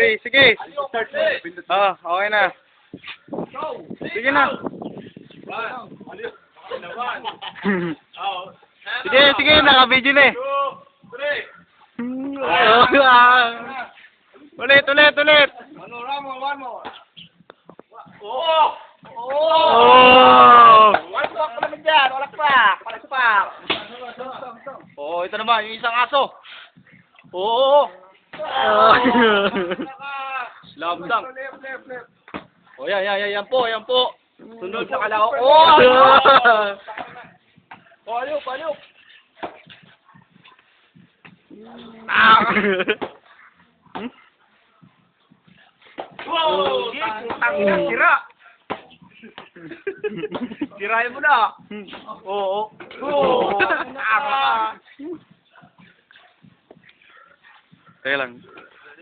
three. Sige. Oh, okay na. Sige na. sige, sige, naka-video na eh. Oh, ulit, ulit, ulit. Oh! Walpak pa naman dyan, walakpak, walakpak. Oo, ito naman, yung isang aso. Oo. Oh. Slam dunk. Oh, yan, yan, yan, yan po, yan po. Sunod sa kalao. Oh! Palyo, palyo. Ah! Wow! Putang ina, sira. Sirahin mo na. Oo. Oo. Teka lang.